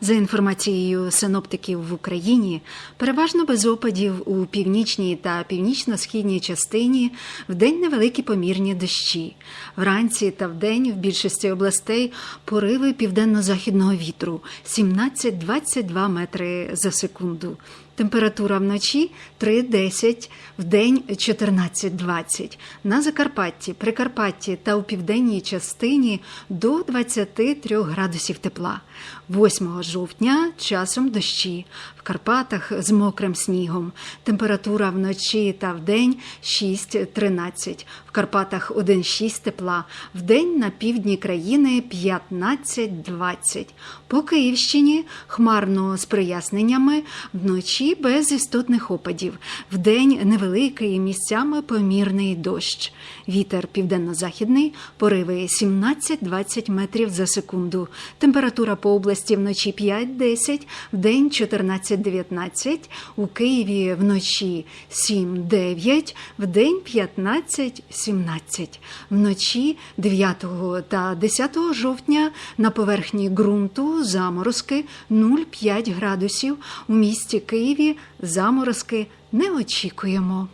За інформацією синоптиків в Україні, переважно без опадів у північній та північно-східній частині вдень невеликі помірні дощі. Вранці та вдень в більшості областей пориви південно-західного вітру 17-22 метри за секунду. Температура вночі 3-10, вдень 14-20. На Закарпатті, Прикарпатті та у південній частині до 23 градусів тепла. 8 жовтня часом дощі. В Карпатах з мокрим снігом. Температура вночі та вдень 6-13. В Карпатах 1-6 тепла. Вдень на півдні країни 15-20. По Київщині хмарно з проясненнями, вночі без істотних опадів. Вдень невеликий місцями помірний дощ. Вітер південно-західний, пориви 17-20 метрів за секунду. Температура по області вночі 5-10, вдень 14-19, у Києві вночі 7-9, вдень 15-17. Вночі 9 та 10 жовтня на поверхні ґрунту заморозки 0,5 градусів. У місті Києві заморозки не очікуємо.